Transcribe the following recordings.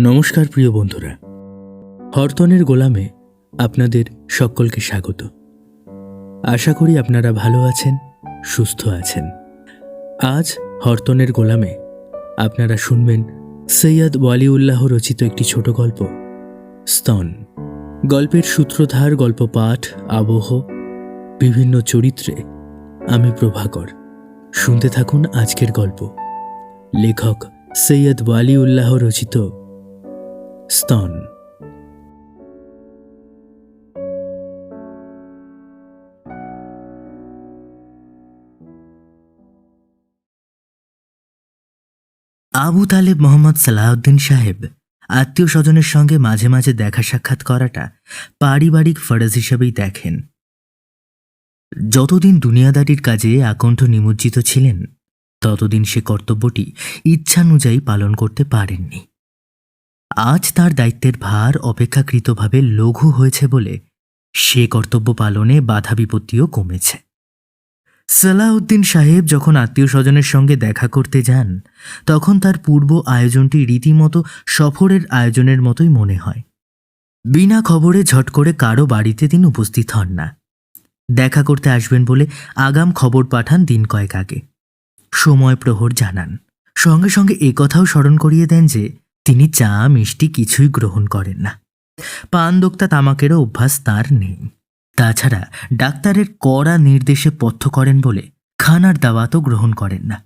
নমস্কার প্রিয় বন্ধুরা। হরতনের গোলামে আপনাদের সকলকে স্বাগত। আশা করি আপনারা ভালো আছেন, সুস্থ আছেন। আজ হরতনের গোলামে আপনারা শুনবেন সৈয়দ ওয়ালিউল্লাহ রচিত একটি ছোট গল্প, স্তন। গল্পের সূত্রধার, গল্প পাঠ, আবহ, বিভিন্ন চরিত্রে আমি প্রভাকর। শুনতে থাকুন আজকের গল্প। লেখক সৈয়দ ওয়ালিউল্লাহ রচিত স্তন। আবু তালেব মোহাম্মদ সালাহউদ্দিন সাহেব আত্মীয় স্বজনের সঙ্গে মাঝে মাঝে দেখা সাক্ষাৎ করাটা পারিবারিক ফরজ হিসেবেই দেখেন। যতদিন দুনিয়াদারির কাজে আকণ্ঠ নিমজ্জিত ছিলেন, ততদিন সে কর্তব্যটি ইচ্ছানুযায়ী পালন করতে পারেননি। আজ তার দায়িত্বের ভার অপেক্ষাকৃতভাবে লঘু হয়েছে বলে সে কর্তব্য পালনে বাধা বিপত্তিও কমেছে। সালাউদ্দিন সাহেব যখন আত্মীয় স্বজনের সঙ্গে দেখা করতে যান, তখন তার পূর্ব আয়োজনটি রীতিমতো সফরের আয়োজনের মতোই মনে হয়। বিনা খবরে ঝট করে কারও বাড়িতে তিনি উপস্থিত হন না। দেখা করতে আসবেন বলে আগাম খবর পাঠান দিন কয়েক আগে। সময় প্রহর জানান। সঙ্গে সঙ্গে একথাও স্মরণ করিয়ে দেন যে তিনি চা, মিষ্টি কিছুই গ্রহণ করেন না। পান দোক্তা তামাকেরও অভ্যাস তার নেই। তাছাড়া ডাক্তারের কড়া নির্দেশে পথ্য করেন বলে খানার দাওয়াতও গ্রহণ করেন না।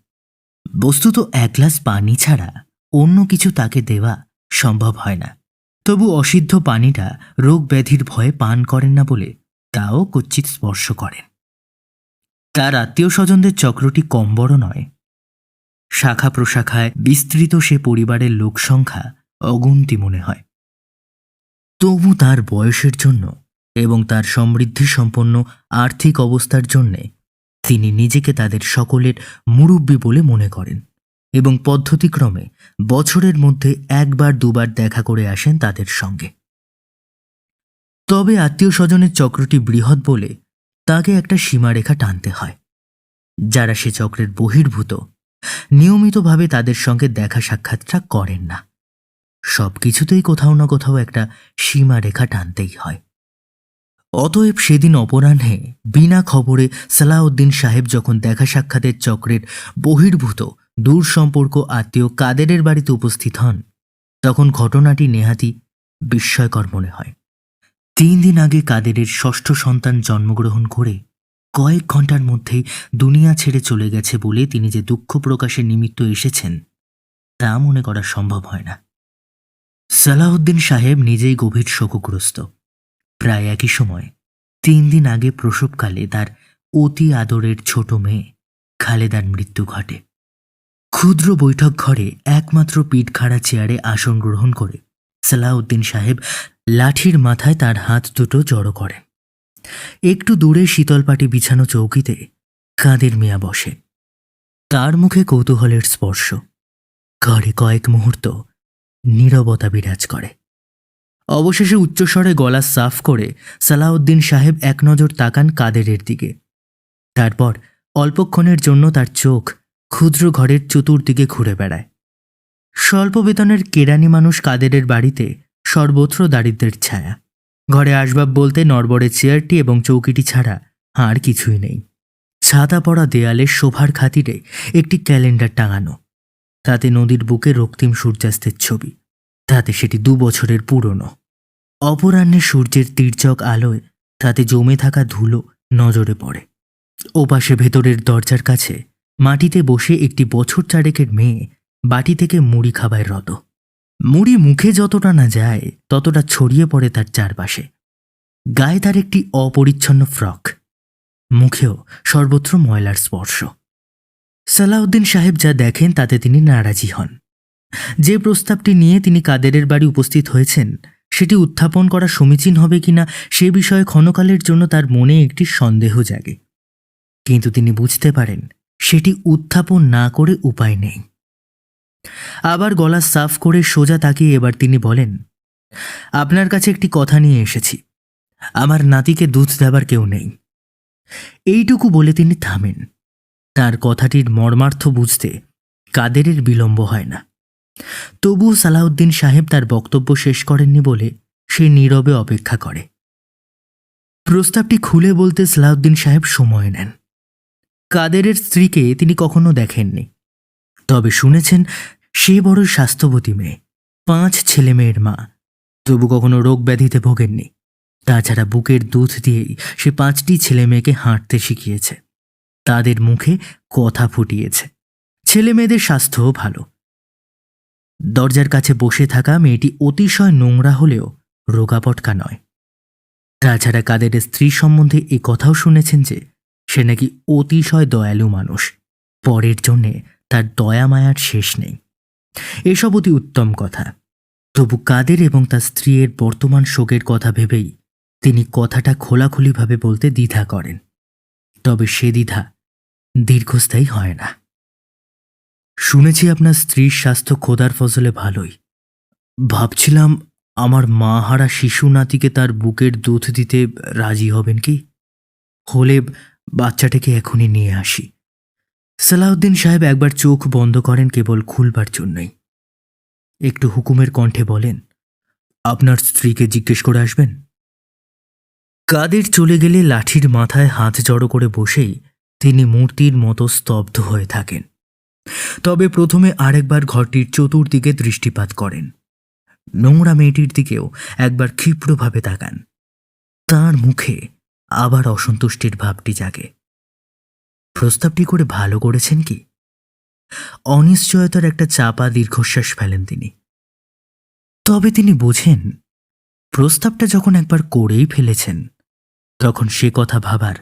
বস্তুত এক গ্লাস পানি ছাড়া অন্য কিছু তাকে দেওয়া সম্ভব হয় না। তবু অসিদ্ধ পানিটা রোগ ব্যাধির ভয়ে পান করেন না বলে তাও কচ্ছিত স্পর্শ করেন। তার আত্মীয় স্বজনদের চক্রটি কম বড় নয় শাখা প্রশাখায় বিস্তৃত সে পরিবারের লোক সংখ্যা অগুন্তি মনে হয়। তবু তার বয়সের জন্য এবং তার সমৃদ্ধি সম্পন্ন আর্থিক অবস্থার জন্যে তিনি নিজেকে তাদের সকলের মুরব্বী বলে মনে করেন এবং পদ্ধতিক্রমে বছরের মধ্যে একবার দুবার দেখা করে আসেন তাদের সঙ্গে। তবে আত্মীয় স্বজনের চক্রটি বৃহৎ বলে তাকে একটা সীমারেখা টানতে হয়, যারা সে চক্রের বহির্ভূত নিয়মিতভাবে তাদের সঙ্গে দেখা সাক্ষাৎটা করেন না। সব কিছুতেই কোথাও না কোথাও একটা সীমারেখা টানতেই হয়। অতএব সেদিন অপরাহ্নে বিনা খবরে সালাউদ্দিন সাহেব যখন দেখা সাক্ষাতের চক্রের বহির্ভূত, দূর সম্পর্ক আত্মীয় কাদেরের বাড়িতে উপস্থিত হন, তখন ঘটনাটি নেহাতি বিস্ময়কর মনে হয়। তিন দিন আগে কাদেরের ষষ্ঠ সন্তান জন্মগ্রহণ করে কয়েক ঘণ্টার মধ্যেই দুনিয়া ছেড়ে চলে গেছে বলে তিনি যে দুঃখ প্রকাশের নিমিত্ত এসেছেন, তা মনে করা সম্ভব হয় না। সালাউদ্দিন সাহেব নিজেই গভীর শোকগ্রস্ত। প্রায় একই সময় তিন দিন আগে প্রসবকালে তার অতি আদরের ছোট মেয়ে খালেদার মৃত্যু ঘটে। ক্ষুদ্র বৈঠক ঘরে একমাত্র পিঠ খাড়া চেয়ারে আসন গ্রহণ করে সালাউদ্দিন সাহেব লাঠির মাথায় তার হাত দুটো জড়ো করেন একটু দূরে শীতলপাটি বিছানো চৌকিতে কাঁদের মিয়া বসে। তার মুখে কৌতূহলের স্পর্শ। ঘরে কয়েক মুহূর্ত নীরবতা বিরাজ করে। অবশেষে উচ্চস্বরে গলা সাফ করে সালাউদ্দিন সাহেব এক নজর তাকান কাদেরের দিকে। তারপর অল্পক্ষণের জন্য তার চোখ ক্ষুদ্র ঘরের চতুর্দিকে ঘুরে বেড়ায়। স্বল্প বেতনের কেরানি মানুষ কাদেরের বাড়িতে সর্বত্র দারিদ্রের ছায়া। ঘরে আসবাব বলতে নড়বড়ে চেয়ারটি এবং চৌকিটি ছাড়া আর কিছুই নেই। ছাতা পড়া দেয়ালে শোভার খাতিরে একটি ক্যালেন্ডার টাঙানো। তাতে নদীর বুকে রক্তিম সূর্যাস্তের ছবি। তাতে সেটি দু বছরের পুরনো। অপরাহ্নে সূর্যের তীর্যক আলোয় তাতে জমে থাকা ধুলো নজরে পড়ে। ওপাশে ভেতরের দরজার কাছে মাটিতে বসে একটি বছর চারেকের মেয়ে বাটি থেকে মুড়ি খাবায় রত। মুড়ি মুখে যতটা না যায়, ততটা ছড়িয়ে পড়ে তার চারপাশে। গায়ে তার একটি অপরিচ্ছন্ন ফ্রক। মুখেও সর্বত্র ময়লার স্পর্শ। সালাউদ্দিন সাহেব যা দেখেন, তাতে তিনি নারাজি হন। যে প্রস্তাবটি নিয়ে তিনি কাদেরের বাড়ি উপস্থিত হয়েছেন, সেটি উত্থাপন করা সমীচীন হবে কিনা, সে বিষয়ে ক্ষণকালের জন্য তার মনে একটি সন্দেহ জাগে। কিন্তু তিনি বুঝতে পারেন, সেটি উত্থাপন না করে উপায় নেই। আবার গলা সাফ করে সোজা তাকিয়ে এবার তিনি বলেন, আপনার কাছে একটি কথা নিয়ে এসেছি। আমার নাতিকে দুধ দেবার কেউ নেই। এইটুকু বলে তিনি থামেন। তার কথাটির মর্মার্থ বুঝতে কাদেরের বিলম্ব হয় না। তবু সালাউদ্দিন সাহেব তার বক্তব্য শেষ করেননি বলে সে নীরবে অপেক্ষা করে। প্রস্তাবটি খুলে বলতে সালাউদ্দিন সাহেব সময় নেন। কাদেরের স্ত্রীকে তিনি কখনো দেখেননি। তবে শুনেছেন, সে বড় স্বাস্থ্যবতী মেয়ে। পাঁচ ছেলে মেয়ের মা। তবু কখনো রোগ ব্যাধিতে ভোগেননি। তাছাড়া বুকের দুধ দিয়েই সে পাঁচটি ছেলে মেয়েকে হাঁটতে শিখিয়েছে। তাদের মুখে কথা ফুটিয়েছে। ছেলে মেয়েদের স্বাস্থ্যও ভালো। দরজার কাছে বসে থাকা মেয়েটি অতিশয় নোংরা হলেও রোগাপটকা নয়। তাছাড়া কাদের স্ত্রী সম্বন্ধে এ কথাও শুনেছেন যে, সে নাকি অতিশয় দয়ালু মানুষ। পরের জন্যে তার দয়া মায়ার শেষ নেই। এসব অতি উত্তম কথা। তবু কাদের এবং তার স্ত্রীর বর্তমান শোকের কথা ভেবেই তিনি কথাটা খোলাখুলিভাবে বলতে দ্বিধা করেন। তবে সে দ্বিধা দীর্ঘস্থায়ী হয় না। শুনেছি আপনার স্ত্রীর স্বাস্থ্য খোদার ফসলে ভালোই। ভাবছিলাম আমার মা হারা শিশু নাতিকে তার বুকের দুধ দিতে রাজি হবেন কি? হলে বাচ্চাটাকে এখনই নিয়ে আসি। সালাউদ্দিন সাহেব একবার চোখ বন্ধ করেন কেবল খুলবার জন্যই। একটু হুকুমের কণ্ঠে বলেন, আপনার স্ত্রীকে জিজ্ঞেস করে আসবেন? কাদের চলে গেলে লাঠির মাথায় হাত জড়ো করে বসেই তিনি মূর্তির মতো স্তব্ধ হয়ে থাকেন। তবে প্রথমে আরেকবার ঘরটির চতুর্দিকে দৃষ্টিপাত করেন। নোংরা মেয়েটির দিকেও একবার ক্ষিপ্রভাবে তাকান। তার মুখে আবার অসন্তুষ্টির ভাবটি জাগে। প্রস্তাবটি করে ভালো করেছেন কি? অনিশ্চয়তার একটা চাপা দীর্ঘশ্বাস ফেলেন তিনি। তবে তিনি বোঝেন, প্রস্তাবটা যখন একবার করেই ফেলেছেন, তখন সে কথা ভাবার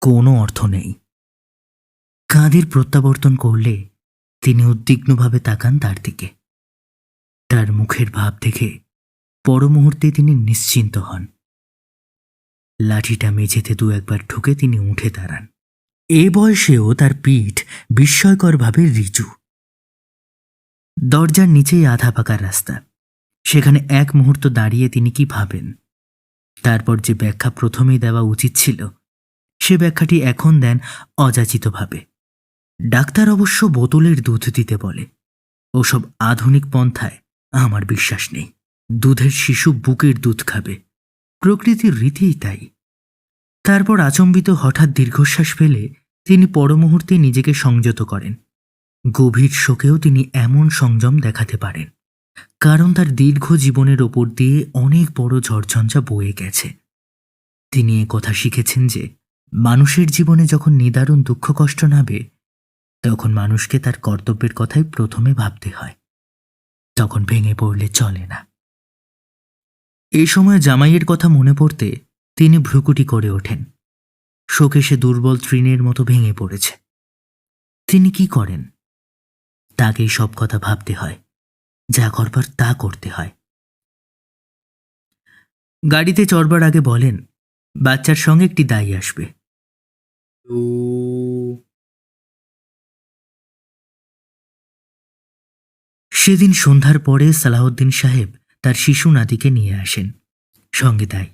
কোনো অর্থ নেই। কাঁধের প্রত্যাবর্তন করলে তিনি উদ্বিগ্নভাবে তাকান তার দিকে। তার মুখের ভাব দেখে পর মুহূর্তে তিনি নিশ্চিন্ত হন। লাঠিটা মেঝেতে দু একবার ঢুকে তিনি উঠে দাঁড়ান। এ বয়সেও তার পিঠ বিস্ময়করভাবে রিজু। দরজার নিচেই আধা পাকা রাস্তা। সেখানে এক মুহূর্ত দাঁড়িয়ে তিনি কি ভাবেন? তারপর যে ব্যাখ্যা প্রথমেই দেওয়া উচিত ছিল, সে ব্যাখ্যাটি এখন দেন অযাচিতভাবে। ডাক্তার অবশ্য বোতলের দুধ দিতে বলে, ওসব আধুনিক পন্থায় আমার বিশ্বাস নেই। দুধের শিশু বুকের দুধ খাবে। প্রকৃতির রীতিই তাই। তারপর আচম্বিত হঠাৎ দীর্ঘশ্বাস ফেলে তিনি পরমুহূর্তে নিজেকে সংযত করেন। গভীর শোকেও তিনি এমন সংযম দেখাতে পারেন, কারণ তার দীর্ঘ জীবনের ওপর দিয়ে অনেক বড় ঝড়ঝঞ্ঝা বয়ে গেছে। তিনি কথা শিখেছেন যে, মানুষের জীবনে যখন নিদারুণ দুঃখ কষ্ট নাবে তখন মানুষকে তার কর্তব্যের কথাই প্রথমে ভাবতে হয়, তখন ভেঙে পড়লে চলে না। এই সময় জামাইয়ের কথা মনে পড়তে তিনি ভ্রুকুটি করে ওঠেন। শোকে সে দুর্বল তৃণের মতো ভেঙে পড়েছে। তিনি কি করেন? তাকেই সব কথা ভাবতে হয়, যা করবার তা করতে হয়। গাড়িতে চড়বার আগে বলেন, বাচ্চার সঙ্গে একটি দায়ী আসবে। সেদিন সন্ধ্যার পরে সালাহউদ্দিন সাহেব তার শিশু নাতিকে নিয়ে আসেন, সঙ্গে দাই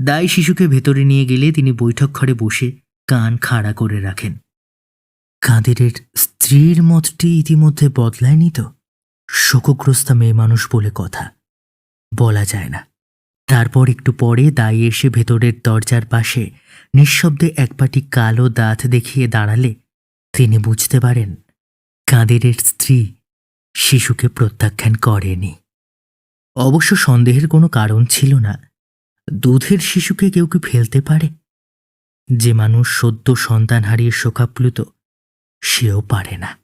দাই শিশুকে ভেতরে নিয়ে গেলে তিনি বৈঠক ঘরে বসে কান খাড়া করে রাখেন। কাদেরের স্ত্রীর মতটি ইতিমধ্যে বদলায়নি তো? শোকগ্রস্তা মেয়ে মানুষ বলে কথা। বলা যায় না। তারপর একটু পরে দাই এসে ভেতরের দরজার পাশে নিঃশব্দে এক পাটি কালো দাঁত দেখিয়ে দাঁড়ালে তিনি বুঝতে পারেন, কাদেরের স্ত্রী শিশুকে প্রত্যাখ্যান করেনি। অবশ্য সন্দেহের কোনো কারণ ছিল না। দুধের শিশুকে কেউ কি ফেলতে পারে? যে মানুষ সদ্য সন্তান হারিয়ে শোকাপ্লুত সেও পারে না।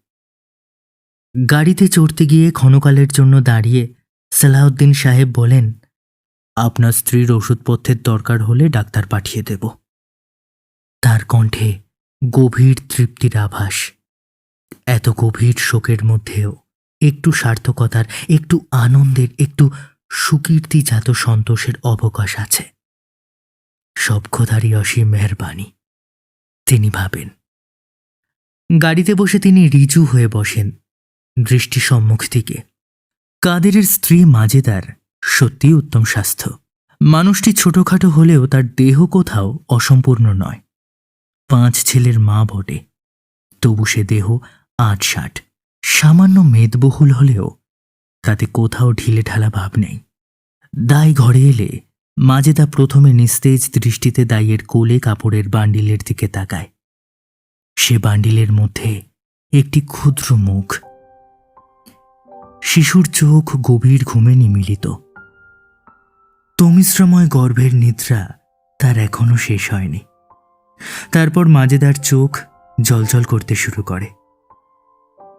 গাড়িতে চড়তে গিয়ে ক্ষণকালের জন্য দাঁড়িয়ে সালাউদ্দিন সাহেব বলেন, আপনার স্ত্রীর ওষুধপথ্যের দরকার হলে ডাক্তার পাঠিয়ে দেব। তার কণ্ঠে গভীর তৃপ্তির আভাস। এত গভীর শোকের মধ্যেও একটু সার্থকতার, একটু আনন্দের, একটু সুকীর্তিজাত সন্তোষের অবকাশ আছে। সব খোদারই অসীম মেহরবানি, তিনি ভাবেন। গাড়িতে বসে তিনি রিজু হয়ে বসেন দৃষ্টি সম্মুখ দিকে। কাদেরের স্ত্রী মাজেদার সত্যি উত্তম স্বাস্থ্য। মানুষটি ছোটখাটো হলেও তার দেহ কোথাও অসম্পূর্ণ নয়। পাঁচ ছেলের মা বটে, তবু সে দেহ আট ষাট সামান্য মেদবহুল হলেও তাতে কোথাও ঢিলে ঢালা ভাব নেই। দাই ঘরে এলে মাজেদা প্রথমে নিস্তেজ দৃষ্টিতে দাইয়ের কোলে কাপড়ের বান্ডিলের দিকে তাকায়। সে বান্ডিলের মধ্যে একটি ক্ষুদ্র মুখ। শিশুর চোখ গভীর ঘুমে নিমিলিত। তমিশ্রময় গর্ভের নিদ্রা তার এখনও শেষ হয়নি। তারপর মাজেদার চোখ জলজল করতে শুরু করে।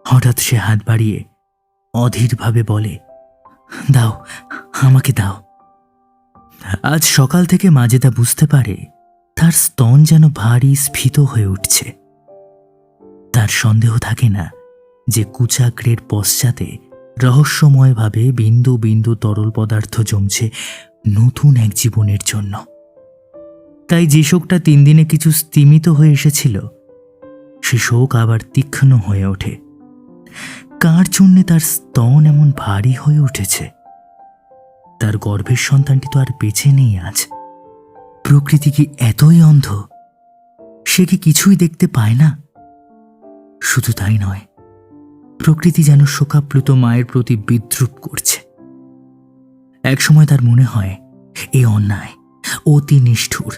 হঠাৎ সে হাত বাড়িয়ে অধীরভাবে বলে দাও, আমাকে দাও। আজ সকাল থেকে মাজেদা বুঝতে পারে তার স্তন যেন ভারী স্ফীত হয়ে উঠছে। তার সন্দেহ থাকে না যে কুচাগ্রের পশ্চাতে রহস্যময়ভাবে বিন্দু বিন্দু তরল পদার্থ জমছে নতুন এক জীবনের জন্য। তাই যে শোকটা তিন দিনে কিছু স্তিমিত হয়ে এসেছিল, সে শোক আবার তীক্ষ্ণ হয়ে ওঠে। কার জন্যে তার স্তন এমন ভারী হয়ে উঠেছে। তার গর্ভের সন্তানটি তো আর বেঁচে নেই আজ। প্রকৃতি কি এতই অন্ধ? সে কি কিছুই দেখতে পায় না? শুধু তাই নয়, প্রকৃতি যেন শোকাপ্লুত মায়ের প্রতি বিদ্রুপ করছে। একসময় তার মনে হয়, এ অন্যায়, অতি নিষ্ঠুর।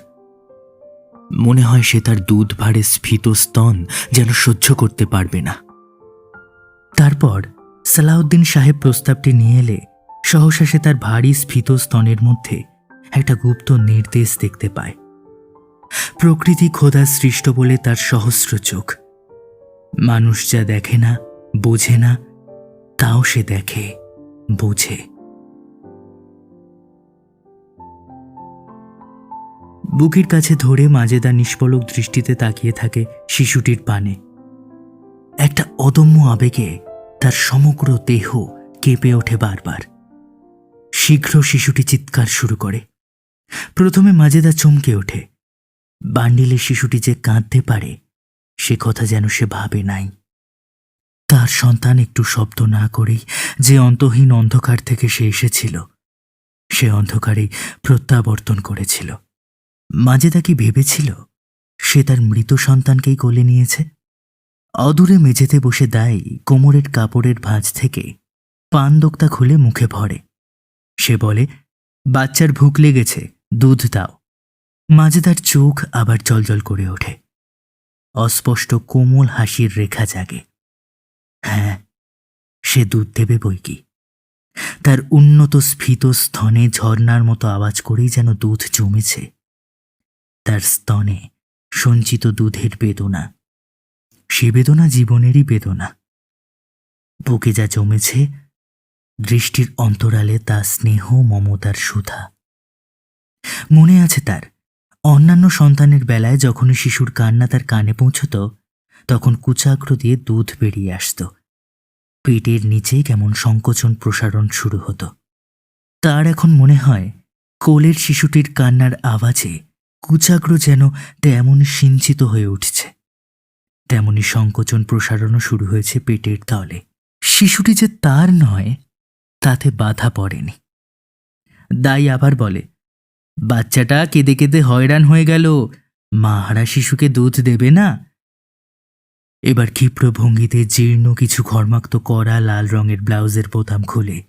মনে হয় সে তার দুধ ভাড়ে স্ফীত স্তন যেন সহ্য করতে পারবে না। তারপর সালাউদ্দিন সাহেব প্রস্তাবটি নিয়ে এলে সহসা সে তার ভারী স্ফীত স্তনের মধ্যে একটা গুপ্ত নির্দেশ দেখতে পায়। প্রকৃতি খোদা সৃষ্ট বলে তার সহস্র চোখ। মানুষ যা দেখে না, বোঝে না, তাও সে দেখে, বোঝে। বুকের কাছে ধরে মাজেদা নিষ্পলক দৃষ্টিতে তাকিয়ে থাকে শিশুটির পানে। একটা অদম্য আবেগে তার সমগ্র দেহ কেঁপে ওঠে বারবার। শীঘ্র শিশুটি চিৎকার শুরু করে। প্রথমে মাজেদা চমকে ওঠে। বান্ডিলে শিশুটি যে কাঁদতে পারে, সে কথা যেন সে ভাবে নাই। তার সন্তান একটু শব্দ না করেই যে অন্তহীন অন্ধকার থেকে সে এসেছিল, সে অন্ধকারেই প্রত্যাবর্তন করেছিল। মাজেদা কি ভেবেছিল? সে তার মৃত সন্তানকেই কোলে নিয়েছে? অদূরে মেঝেতে বসে দাই কোমরের কাপড়ের ভাঁজ থেকে পান দোক্তা খুলে মুখে ভরে। সে বলে, বাচ্চার ভুক লেগেছে, দুধ দাও। মাজেদার চোখ আবার জলজল করে ওঠে। অস্পষ্ট কোমল হাসির রেখা জাগে। হ্যাঁ সে দুধ দেবে বই কি? তার উন্নত স্ফীত স্তনে ঝর্ণার মতো আওয়াজ করেই যেন দুধ জমেছে। তার স্তনে সঞ্চিত দুধের বেদনা সে বেদনা জীবনেরই বেদনা। বুকে যা জমেছে, দৃষ্টির অন্তরালে তা স্নেহ, মমতার সুধা। মনে আছে তার, অন্যান্য সন্তানের বেলায় যখনই শিশুর কান্না তার কানে পৌঁছত, তখন কুচাগ্র দিয়ে দুধ বেরিয়ে আসত। পেটের নিচে কেমন সংকোচন প্রসারণ শুরু হতো। তার এখন মনে হয়, কোলের শিশুটির কান্নার আওয়াজে কুচাগ্র যেন তেমন সিঞ্চিত হয়ে উঠছে। তেমনি সংকোচন প্রসারণও শুরু হয়েছে পেটের তলে। শিশুটি যে তার নয়, তাতে বাধা পড়েনি। দাই আবার বলে, বাচ্চাটা কেঁদে কেঁদে হয়রান হয়ে গেল মা হারা শিশুকে দুধ দেবে না? এবার ক্ষিপ্র ভঙ্গিতে জীর্ণ কিছু ঘর্মাক্ত করা লাল রঙের ব্লাউজের বোতাম খুলে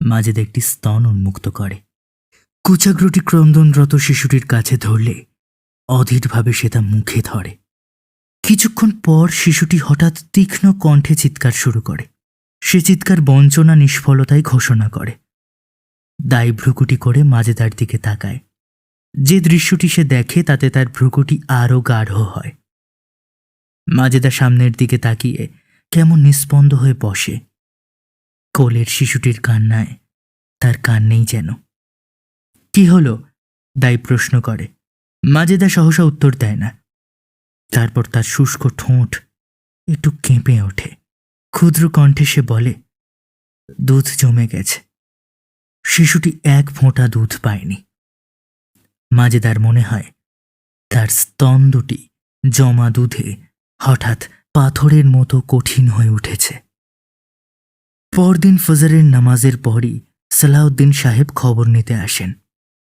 মাঝেদ একটি স্তন উন্মুক্ত করে। কুচাগ্রটি ক্রন্দনরত শিশুটির কাছে ধরলে, অধীরভাবে সে তা মুখে ধরে। কিছুক্ষণ পর শিশুটি হঠাৎ তীক্ষ্ণ কণ্ঠে চিৎকার শুরু করে। সে চিৎকার বঞ্চনা নিষ্ফলতায় ঘোষণা করে। দায় ভ্রুকুটি করে মাজেদার দিকে তাকায়। যে দৃশ্যটি সে দেখে তাতে তার ভ্রুকুটি আরও গাঢ় হয়। মাজেদা সামনের দিকে তাকিয়ে কেমন নিস্পন্দ হয়ে বসে। কোলের শিশুটির কান্নায় তার কান নেই যেন। কি হলো? দাই প্রশ্ন করে। মাজেদা সহসা উত্তর দেয় না। তারপর তার শুষ্ক ঠোঁট একটু কেঁপে ওঠে। ক্ষুদ্র কণ্ঠে সে বলে, দুধ জমে গেছে। শিশুটি এক ফোঁটা দুধ পায়নি। মাজেদার মনে হয়, তার স্তন দুটি জমা দুধে হঠাৎ পাথরের মতো কঠিন হয়ে উঠেছে। পরদিন ফজরের নামাজের পরই সালাউদ্দিন সাহেব খবর নিতে আসেন।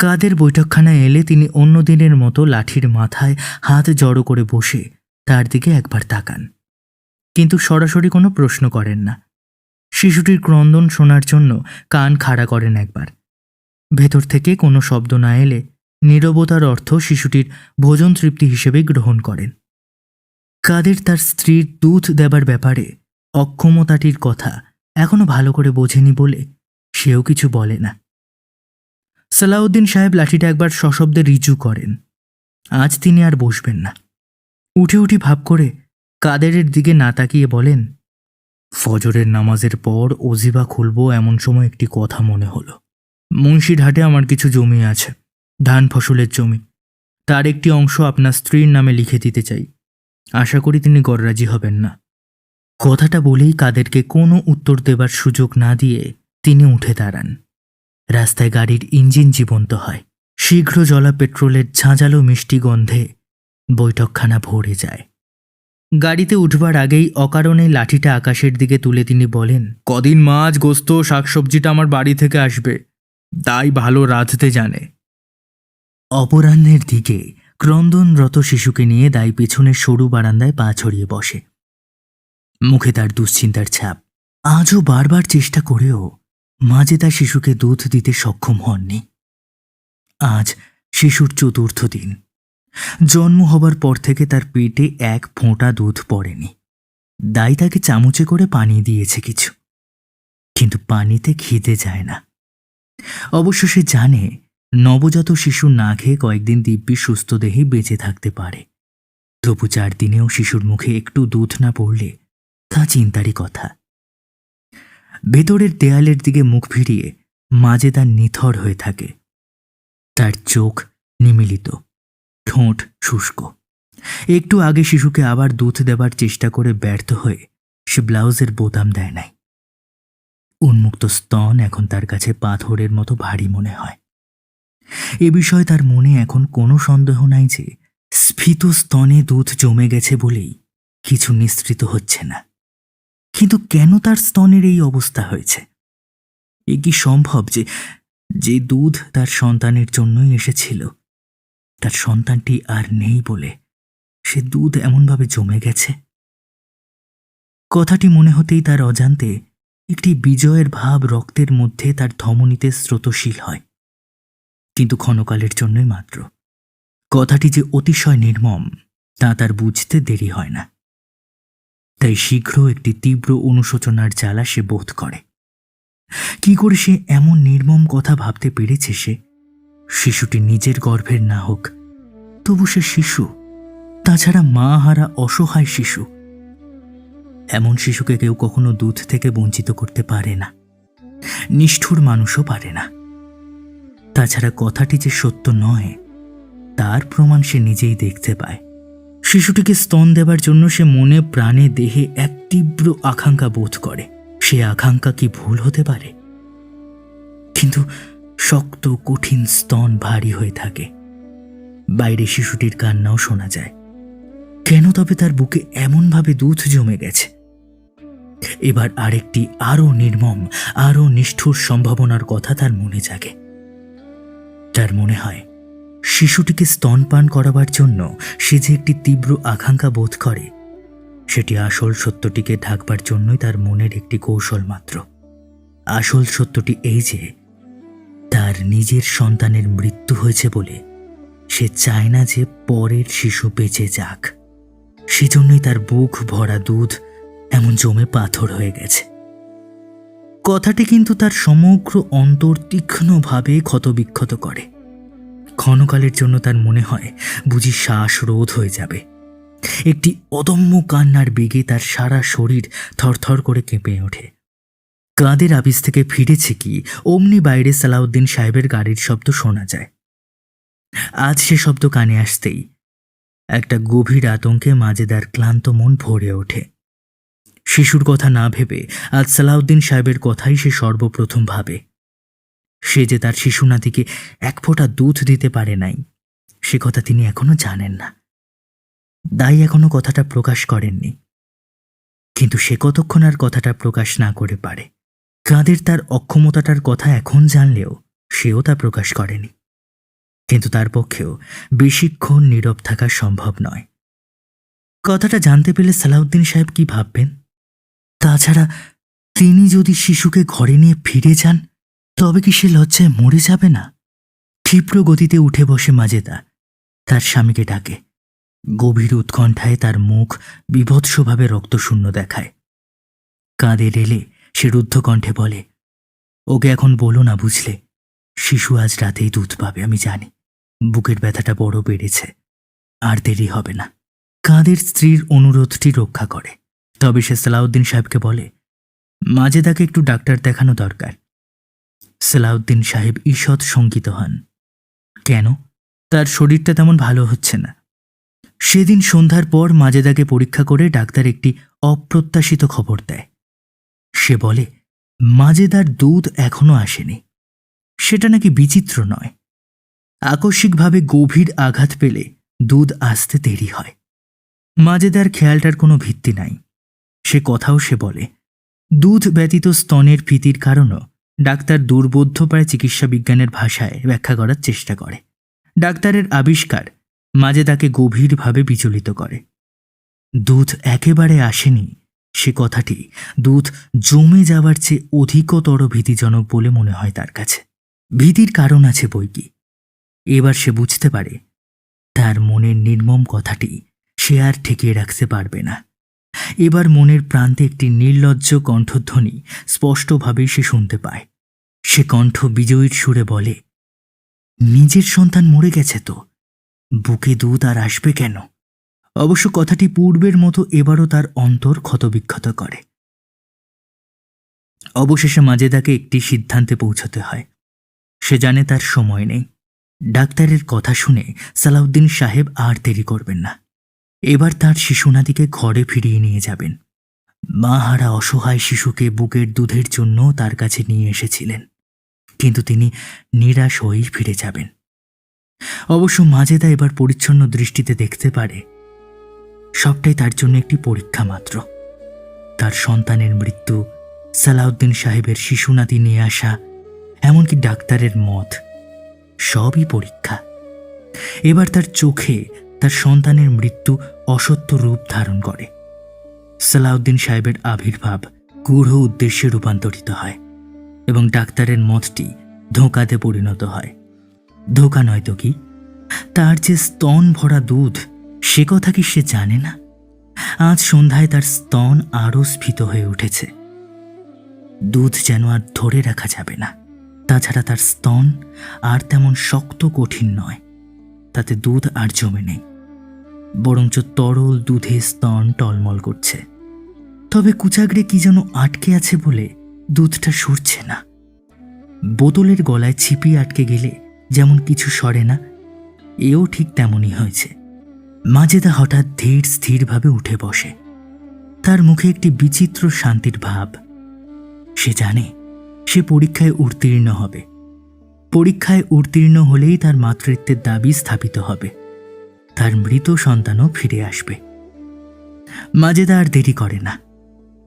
কাদের বৈঠকখানায় এলে তিনি অন্য দিনের মতো লাঠির মাথায় হাত জড়ো করে বসে তার দিকে একবার তাকান। কিন্তু সরাসরি কোনো প্রশ্ন করেন না। শিশুটির ক্রন্দন শোনার জন্য কান খাড়া করেন একবার। ভেতর থেকে কোনো শব্দ না এলে নীরবতার অর্থ শিশুটির ভোজন তৃপ্তি হিসেবে গ্রহণ করেন। কাদের তার স্ত্রীর দুধ দেবার ব্যাপারে অক্ষমতাটির কথা এখনও ভালো করে বোঝেনি বলে সেও কিছু বলে না। সালাউদ্দিন সাহেব লাঠিটা একবার সশব্দে রিচু করেন। আজ তিনি আর বসবেন না। উঠে উঠি ভাব করে কাদেরের দিকে না তাকিয়ে বলেন, ফজরের নামাজের পর অজিবা খুলব এমন সময় একটি কথা মনে হলো। মুন্সিরহাটে আমার কিছু জমি আছে, ধান ফসলের জমি। তার একটি অংশ আপনার স্ত্রীর নামে লিখে দিতে চাই। আশা করি তিনি গররাজি হবেন না। কথাটা বলেই কাদেরকে কোনো উত্তর দেবার সুযোগ না দিয়ে তিনি উঠে দাঁড়ান। রাস্তায় গাড়ির ইঞ্জিন জীবন্ত হয়। শীঘ্র জলা পেট্রোলের ঝাঁঝালো মিষ্টি গন্ধে বৈঠকখানা ভরে যায়। গাড়িতে উঠবার আগেই অকারণে লাঠিটা আকাশের দিকে তুলে তিনি বলেন, কদিন মাছ, গোস্ত, শাকসবজিটা আমার বাড়ি থেকে আসবে। তাই ভালো রাঁধতে জানে। অপরাহ্নের দিকে ক্রন্দনরত শিশুকে নিয়ে দাই পেছনের সরু বারান্দায় পা ছড়িয়ে বসে। মুখে তার দুশ্চিন্তার ছাপ। আজও বারবার চেষ্টা করেও মাঝে তার শিশুকে দুধ দিতে সক্ষম হননি। আজ শিশুর চতুর্থ দিন। জন্ম হবার পর থেকে তার পেটে এক ফোঁটা দুধ পড়েনি। দাই তাকে চামচে করে পানি দিয়েছে কিছু। কিন্তু পানিতে খিদে যায় না। অবশ্য সে জানে নবজাত শিশু না খেয়ে কয়েকদিন দিব্যি সুস্থ দেহে বেঁচে থাকতে পারে। তবু চার দিনেও শিশুর মুখে একটু দুধ না পড়লে তা চিন্তারই কথা। ভেতরের দেয়ালের দিকে মুখ ফিরিয়ে মাঝে তার নিথর হয়ে থাকে। তার চোখ নিমিলিত, ঠোঁট শুষ্ক। একটু আগে শিশুকে আবার দুধ দেবার চেষ্টা করে ব্যর্থ হয়ে সে ব্লাউজের বোতাম দেয় নাই। উন্মুক্ত স্তন এখন তার কাছে পাথরের মতো ভারী মনে হয়। এ বিষয়ে তার মনে এখন কোনো সন্দেহ নাই যে স্ফীত স্তনে দুধ জমে গেছে বলেই কিছু নিঃসৃত হচ্ছে না। কিন্তু কেন তার স্তনের এই অবস্থা হয়েছে? এ কি সম্ভব যে যে দুধ তার সন্তানের জন্যই এসেছিল? তার সন্তানটি আর নেই বলে সে দুধ এমনভাবে জমে গেছে? কথাটি মনে হতেই তার অজান্তে একটি বিজয়ের ভাব রক্তের মধ্যে তার ধমনীতে স্রোতশীল হয়। কিন্তু ক্ষণকালের জন্যই মাত্র। কথাটি যে অতিশয় নির্মম, তা তার বুঝতে দেরি হয় না। তাই শীঘ্র একটি তীব্র অনুশোচনার জ্বালা সে বোধ করে। কি করে সে এমন নির্মম কথা ভাবতে পেরেছে সে? শিশুটি নিজের গর্ভের না হোক, তবু সে শিশু, তাছাড়া মা হারা অসহায় শিশু। এমন শিশুকে কেউ কখনো দুধ থেকে বঞ্চিত করতে পারে না, নিষ্ঠুর মানুষও পারে না। তাছাড়া কথাটি যে সত্য নয়, তার প্রমাণ সে নিজেই দেখতে পায়। শিশুটিকে স্তন দেবার জন্য সে মনে প্রাণে দেহে এক তীব্র আকাঙ্ক্ষা বোধ করে। সে আকাঙ্ক্ষা কি ভুল হতে পারে? কিন্তু শক্ত, কঠিন স্তন ভারী হয়ে থাকে। বাইরে শিশুটির কান্নাও শোনা যায়। কেন তবে তার বুকে এমনভাবে দুধ জমে গেছে? এবার আরেকটি আরও নির্মম, আরও নিষ্ঠুর সম্ভাবনার কথা তার মনে জাগে। তার মনে হয় শিশুটিকে স্তনপান করাবার জন্য সে যে একটি তীব্র আকাঙ্ক্ষা বোধ করে, সেটি আসল সত্যটিকে ঢাকবার জন্যই তার মনের একটি কৌশল মাত্র। আসল সত্যটি এই যে, তার নিজের সন্তানের মৃত্যু হয়েছে বলে সে চায় না যে পরের শিশু বেঁচে যাক। সেজন্যই তার বুক ভরা দুধ এমন জমে পাথর হয়ে গেছে। কথাটি কিন্তু তার সমগ্র অন্তর তীক্ষ্ণভাবে ক্ষতবিক্ষত করে। ক্ষণকালের জন্য তার মনে হয় বুঝি শ্বাস রোধ হয়ে যাবে। একটি অদম্য কান্নার বেগে তার সারা শরীর থরথর করে কেঁপে ওঠে। কাঁদের আবিস থেকে ফিরেছে কি? অমনি বাইরে সালাউদ্দিন সাহেবের গাড়ির শব্দ শোনা যায়। আজ সে শব্দ কানে আসতেই একটা গভীর আতঙ্কে মাজেদার ক্লান্ত মন ভরে ওঠে। শিশুর কথা না ভেবে আজ সালাউদ্দিন সাহেবের কথাই সে সর্বপ্রথম ভাবে। সে যে তার শিশু নাতিকে এক ফোঁটা দুধ দিতে পারে নাই, সে কথা তিনি এখনও জানেন না। দাই এখনও কথাটা প্রকাশ করেননি। কিন্তু সে কতক্ষণ আর কথাটা প্রকাশ না করে পারে? কাদের তার অক্ষমতাটার কথা এখন জানলেও সেও তা প্রকাশ করেনি। কিন্তু তার পক্ষেও বেশিক্ষণ নীরব থাকা সম্ভব নয়। কথাটা জানতে পেলে সালাউদ্দিন সাহেব কি ভাববেন? তাছাড়া তিনি যদি শিশুকে ঘরে নিয়ে ফিরে যান তবে কি সে লজ্জায় মরে যাবে না? ক্ষিপ্র গতিতে উঠে বসে মাজেদা। তার স্বামীকে ডাকে। গভীর উৎকণ্ঠায় তার মুখ বিভৎসভাবে রক্তশূন্য দেখায়। কাঁদে রেলে সে রুদ্ধকণ্ঠে বলে, ওকে এখন বলো না বুঝলে। শিশু আজ রাতেই দুধ পাবে, আমি জানি। বুকের ব্যথাটা বড় বেড়েছে। আর দেরি হবে না। কাঁদের স্ত্রীর অনুরোধটি রক্ষা করে। তবে সে সালাউদ্দিন সাহেবকে বলে মাঝে তাকে একটু ডাক্তার দেখানো দরকার। সালাউদ্দিন সাহেব ঈষৎ শঙ্কিত হন। কেন? তার শরীরটা তেমন ভালো হচ্ছে না। সেদিন সন্ধ্যার পর মাজেদাকে পরীক্ষা করে ডাক্তার একটি অপ্রত্যাশিত খবর দেয়। সে বলে, মাজেদার দুধ এখনও আসেনি। সেটা নাকি বিচিত্র নয়। আকস্মিকভাবে গভীর আঘাত পেলে দুধ আসতে দেরি হয়। মাজেদার খেয়ালটার কোনো ভিত্তি নাই। সে কথাও সে বলে, দুধ ব্যতীত স্তনের ভীতির কারণও ডাক্তার দুর্বোধ্যপায় চিকিৎসা বিজ্ঞানের ভাষায় ব্যাখ্যা করার চেষ্টা করে। ডাক্তারের আবিষ্কার মাঝে তাকে গভীরভাবে বিচলিত করে। দুধ একেবারে আসেনি, সে কথাটি দুধ জমে যাওয়ার চেয়ে অধিকতর ভীতিজনক বলে মনে হয় তার কাছে। ভীতির কারণ আছে বই কি? এবার সে বুঝতে পারে, তার মনের নির্মম কথাটি সে আর ঠেকিয়ে রাখতে পারবে না। এবার মনের প্রান্তে একটি নির্লজ্জ কণ্ঠধ্বনি স্পষ্টভাবেই সে শুনতে পায়। সে কণ্ঠ বিজয়ীর সুরে বলে, নিজের সন্তান মরে গেছে তো, বুকে দুধ আর আসবে কেন? অবশ্য কথাটি পূর্বের মতো এবারও তার অন্তর ক্ষতবিক্ষত করে। অবশেষে মাজেদাকে একটি সিদ্ধান্তে পৌঁছতে হয়। সে জানে তার সময় নেই। ডাক্তারের কথা শুনে সালাউদ্দিন সাহেব আর দেরি করবেন না। এবার তার শিশুনাদিকে ঘরে ফিরিয়ে নিয়ে যাবেন। মা হারা অসহায় শিশুকে বুকের দুধের জন্য তার কাছে নিয়ে এসেছিলেন। কিন্তু তিনি নিরাশ হয়েই ফিরে যাবেন। অবশ্য মাজেদা এবার পরিচ্ছন্ন দৃষ্টিতে দেখতে পারে। সবটাই তার জন্য একটি পরীক্ষা মাত্র। তার সন্তানের মৃত্যু, সালাউদ্দিন সাহেবের শিশুনাতি নিয়ে আসা, এমনকি ডাক্তারের মত, সবই পরীক্ষা। এবার তার চোখে তার সন্তানের মৃত্যু অসত্য রূপ ধারণ করে। সালাউদ্দিন সাহেবের আবির্ভাব গূঢ় উদ্দেশ্যে রূপান্তরিত হয় এবং ডাক্তারের মতটি ধোঁকাতে পরিণত হয়। ধোঁকা নয় তো কি? তার যে স্তন ভরা দুধ, সে কথা কি সে জানে না? আজ সন্ধ্যায় তার স্তন আরও স্ফীত হয়ে উঠেছে। দুধ যেন আর ধরে রাখা যাবে না। তাছাড়া তার স্তন আর তেমন শক্ত কঠিন নয়। তাতে দুধ আর জমে নেই। বরঞ্চ তরল দুধে স্তন টলমল করছে। তবে কুচাগড়ে কি যেন আটকে আছে বলে দুধটা সরছে না। বোতলের গলায় ছিপি আটকে গেলে যেমন কিছু সরে না, এও ঠিক তেমনই হয়েছে। মাজেদা হঠাৎ ধীর স্থিরভাবে উঠে বসে। তার মুখে একটি বিচিত্র শান্তির ভাব। সে জানে, সে পরীক্ষায় উত্তীর্ণ হবে। পরীক্ষায় উত্তীর্ণ হলেই তার মাতৃত্বের দাবি স্থাপিত হবে। তার মৃত সন্তানও ফিরে আসবে। মাজেদা দেরি করে না।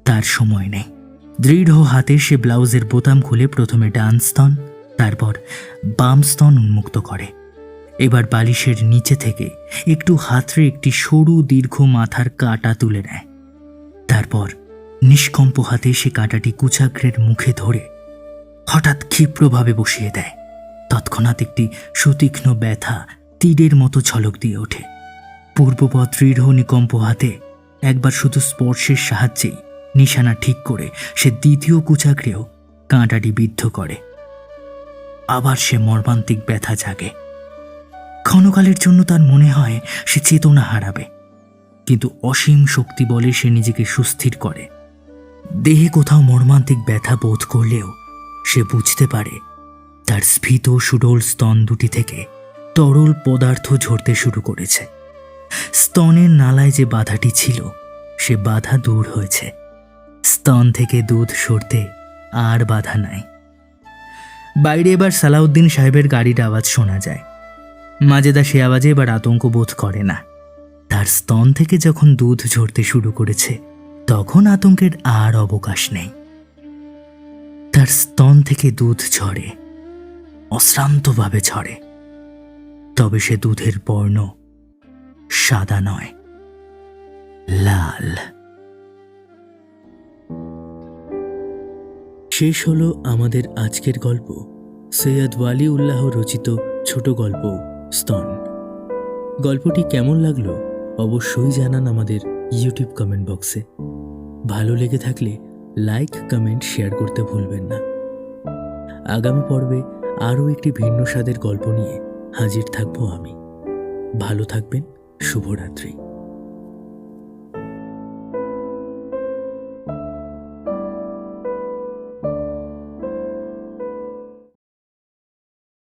তার সময় নেই। দৃঢ় হাতে সে ব্লাউজের বোতাম খুলে প্রথমে ডান স্তন, তারপর বাম স্তন উন্মুক্ত করে। এবার বালিশের নিচে থেকে একটু হাতড়ে একটি সরু দীর্ঘ মাথার কাঁটা তুলে নেয়। তারপর নিষ্কম্প হাতে সে কাঁটাটি কুচাগ্রের মুখে ধরে হঠাৎ ক্ষিপ্রভাবে বসিয়ে দেয়। তৎক্ষণাৎ একটি সুতীক্ষ্ণ ব্যথা তীরের মতো ঝলক দিয়ে ওঠে। পূর্বপদ দৃঢ় নিকম্প হাতে একবার শুধু স্পর্শের সাহায্যেই নিশানা ঠিক করে সে দ্বিতীয় কুচাগ্রেও কাঁটাটি বিদ্ধ করে। আবার সে মর্মান্তিক ব্যথা জাগে। ক্ষণকালের জন্য তার মনে হয় সে চেতনা হারাবে, কিন্তু অসীম শক্তি বলে সে নিজেকে সুস্থির করে। দেহে কোথাও মর্মান্তিক ব্যথা বোধ করলেও সে বুঝতে পারে তার স্ফীত সুডোল স্তন দুটি থেকে তরল পদার্থ ঝরতে শুরু করেছে। স্তনের নালায় যে বাধাটি ছিল, সে বাধা দূর হয়েছে। স্তন থেকে দুধ সরতে আর বাধা নাই। বাইরে এবার সালাউদ্দিন সাহেবের গাড়ির আওয়াজ শোনা যায়। মাজেদা সে আওয়াজে এবার আতঙ্ক বোধ করে না। তার স্তন থেকে যখন দুধ ঝরতে শুরু করেছে, তখন আতঙ্কের আর অবকাশ নেই। তার স্তন থেকে দুধ ঝরে, অশ্রান্তভাবে ঝরে। তবে সে দুধের বর্ণ সাদা নয়, লাল। শেষ হলো আমাদের আজকের গল্প। সৈয়দ ওয়ালি উল্লাহ রচিত ছোট গল্প, স্তন। গল্পটি কেমন লাগল অবশ্যই জানান আমাদের ইউটিউব কমেন্ট বক্সে। ভালো লেগে থাকলে লাইক, কমেন্ট, শেয়ার করতে ভুলবেন না। আগামী পর্বে আরও একটি ভিন্ন স্বাদের গল্প নিয়ে হাজির থাকব আমি। ভালো থাকবেন শুভরাত্রি।